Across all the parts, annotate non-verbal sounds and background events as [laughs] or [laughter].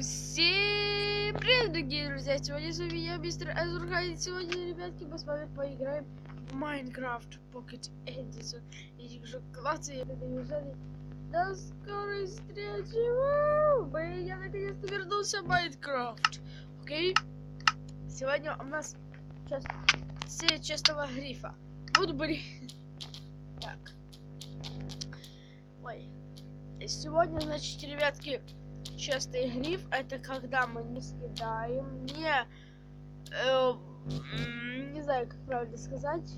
Всем привет, дорогие друзья! Сегодня с вами я, мистер Эзурха, и сегодня, ребятки, мы с вами поиграем в Майнкрафт Pocket Edison. И уже классы, я неужели до скорой встречи! Я наконец-то вернулся в Майнкрафт. Окей? Сегодня у нас сейчас серия честного грифа. Буду были... Так. Ой. И Сегодня, значит, ребятки, честный гриф это когда мы не съедаем, не э, не знаю, как правильно сказать.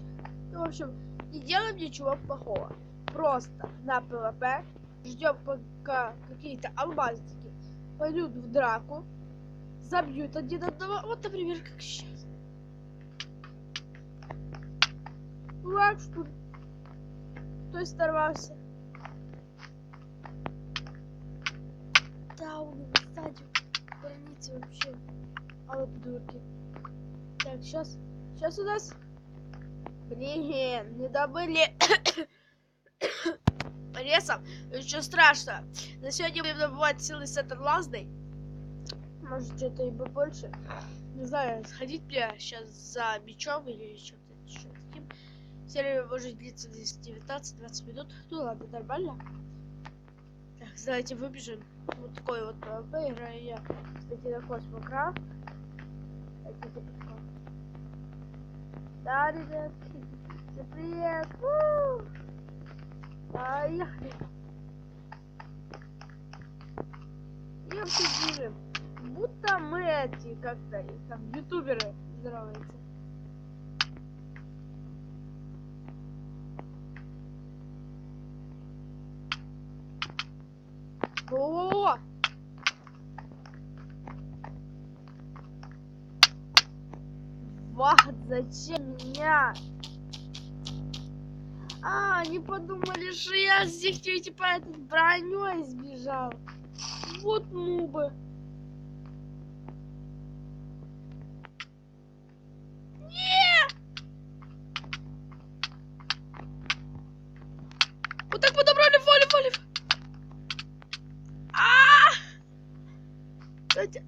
Ну, в общем, не делаем ничего плохого. Просто на ПВП ждем, пока какие-то алмазники пойдут в драку, забьют один одного, вот, например, как сейчас. Дурак, что? Кто сорвался? Его сзади. Храните вообще. А придурки. Так, сейчас. Сейчас у нас. Блин, не добыли. [coughs] Лесом. Ничего страшного. На сегодня будем добывать силы сет алмазной. Может, что-то и побольше. Не знаю, сходить мне сейчас за мечом или что-то еще таким. Серия может длиться здесь 19-20 минут. Ну ладно, нормально. Давайте выбежим. Вот такой вот PvP играю я. Кстати, на Космокрафт. Да, ребятки. Всем привет! У! Поехали! И вообще бежим. Будто мы эти, как-то, там, ютуберы здороваются. Во-во-во! Вахт, зачем меня? А, они подумали, что я с них типа этот броней сбежал. Вот нубы. Кстати!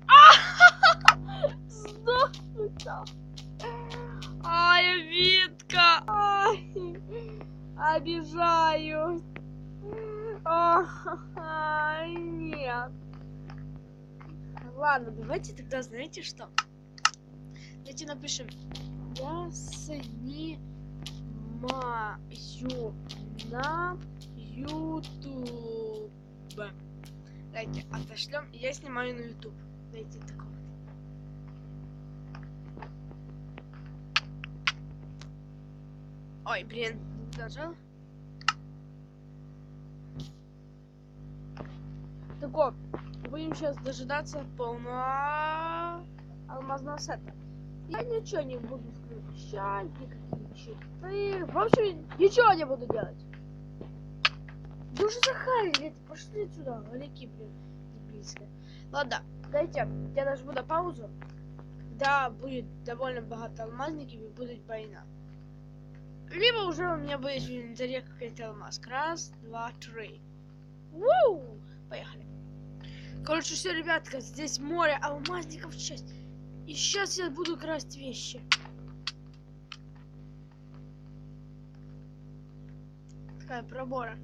Сдохнуто. [laughs] Ай, Витка. Ай, обижаюсь. Ай, нет. Ладно, давайте тогда, знаете что? Давайте напишем. Я снимаю на YouTube. Давайте отошлем. Я снимаю на YouTube. Дайте такого. Ой, блин, нажал. Так вот, будем сейчас дожидаться полного алмазного сета. Я ничего не буду включать, никакие читы. В общем, ничего не буду делать. Да уже захарили, пошли отсюда, валяки, блин, дебильские. Ладно, дайте, я нажму на паузу. Когда будет довольно богато алмазников и будет война. Либо уже у меня будет в инвентаре какой-то алмаз. Раз, два, три. Вуу! Поехали. Короче, все, ребятка, здесь море алмазников часть. И сейчас я буду красть вещи. Такая пробора.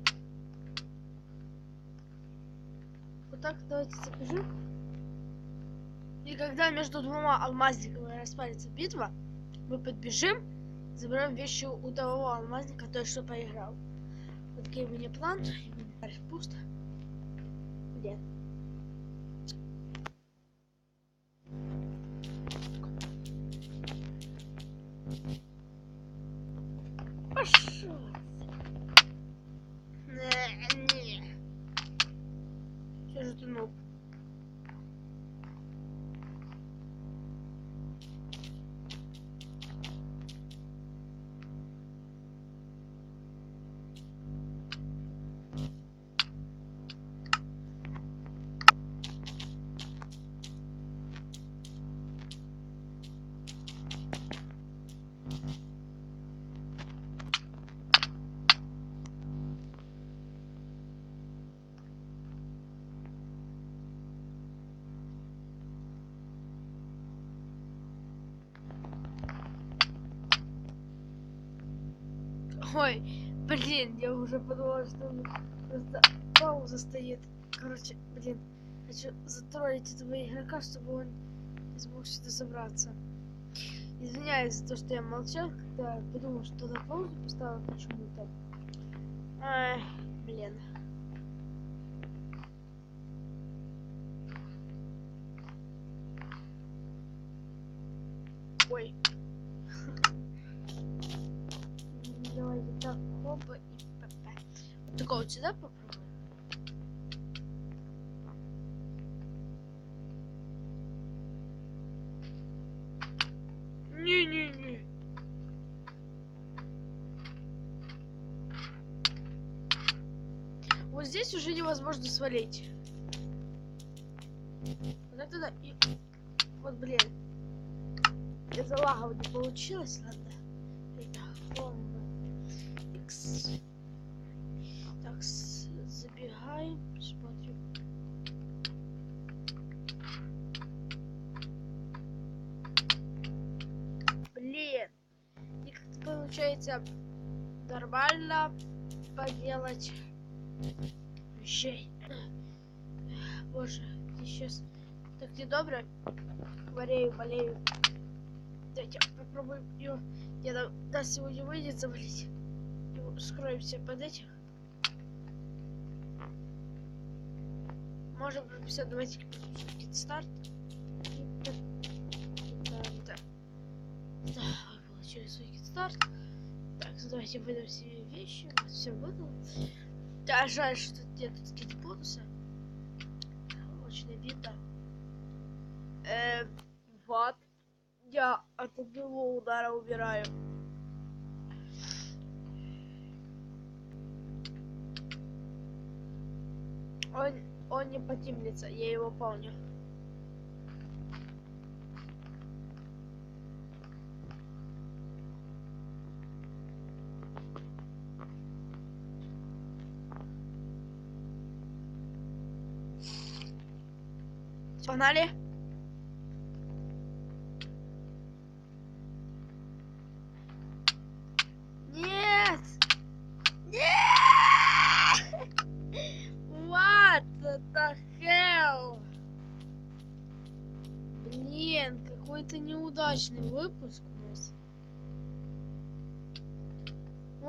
Вот так давайте запишем. И когда между двумя алмазниками распалится битва, мы подбежим, заберем вещи у того алмазника, который что поиграл. Вот такой у меня план. Пусто. Где? Ой, блин, я уже подумала, что меня просто пауза стоит. Короче, блин, хочу затроллить этого игрока, чтобы он не смог сюда забраться. Извиняюсь за то, что я молчал, когда подумал, что на паузу поставил почему-то. Ай, блин. Ой. Давайте так, хоба и ПП. Вот такого вот сюда попробуем. Не-не-не. Вот здесь уже невозможно свалить. Вот это да. И... Вот, блин. Из-за лагов не получилось, ладно. Так, забегаем, смотрим. Блин, и как-то получается нормально поделать вещей. Боже, сейчас так недобро. Хворею, болею. Давайте попробуем ее. Я нам нас сегодня выйдет завалить. Скроемся под этих. Можем прописать, давайте старт. Да, получилось свой старт. Так, давайте выдам себе вещи. Вот все выдал. Да, жаль, что нет какие-то бонусы. Очень обидно. Эм, вот. Я от одного удара убираю. Он, он не потимлится, я его помню. Погнали.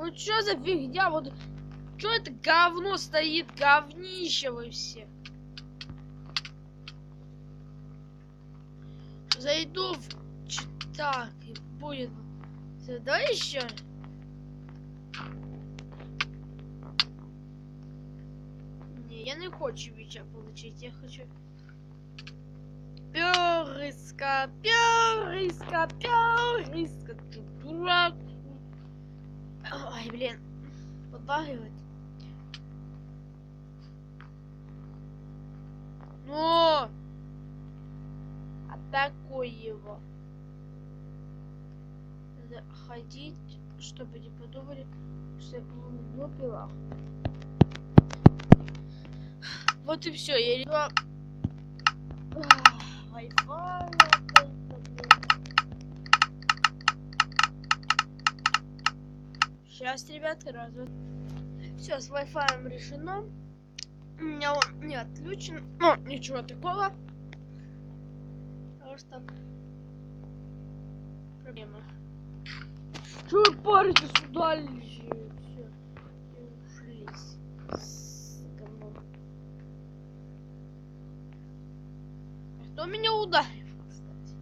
Ну что за фигня? Вот что это говно стоит? Говнище вы все. Зайду в читак и будет. Давай еще. Не, я не хочу віча получить, я хочу. Пёрыска, пёрыска, пёрыска, ты дурак. Ой, блин, подбагивает. Ну, атакуй его. Надо ходить, чтобы не подумали, что я по-моему пила. Вот и все, я решила... Wi-Fi Сейчас, ребята, раз. Все, с Wi-Fi решено. У меня он не отключен. Ну, ничего такого. Просто проблема. Что вы парите сюда? И с- с говном. А Кто меня ударил, кстати?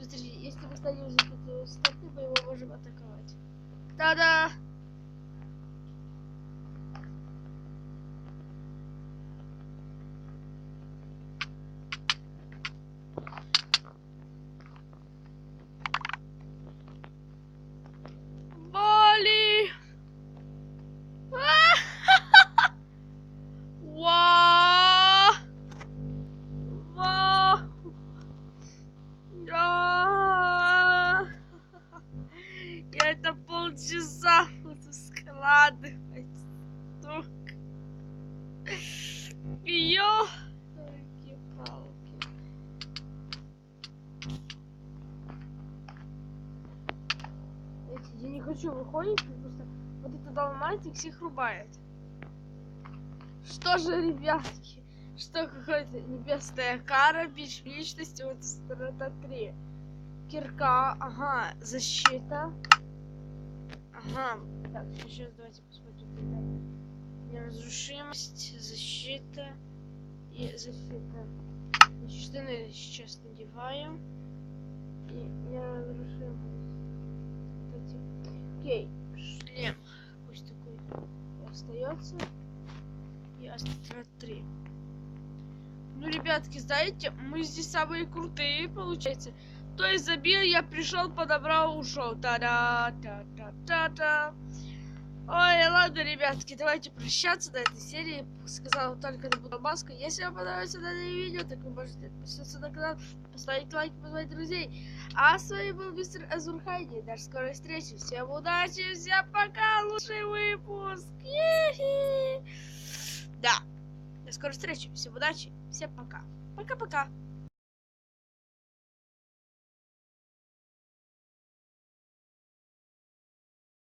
Смотрите, если вы уже тут э, статы, мы его можем атаковать. Та-да! Хочу выходит, просто вот это доломает и всех рубает. Что же, ребятки, что какая-то небесная кара, бич личности, вот страта 3. Кирка, ага, защита. Ага, так, сейчас давайте посмотрим. Неразрушимость, защита и защита. Значит, штаны сейчас надеваем. И неразрушимость. Окей, шлем. Пусть такой остается. И остается три. Ну, ребятки, знаете, мы здесь самые крутые, получается. То есть забил, я пришел, подобрал, ушел. Та-да, та-та-та-та. Ой, ладно, ребятки, давайте прощаться на этой серии. Сказал только это была маска. Если вам понравилось данное видео, так вы можете подписаться на канал, поставить лайк, позвать друзей. А с вами был мистер Азурхайди. До скорой встречи. Всем удачи, всем пока. Лучший выпуск. Да. До скорой встречи. Всем удачи. Всем пока. Пока-пока.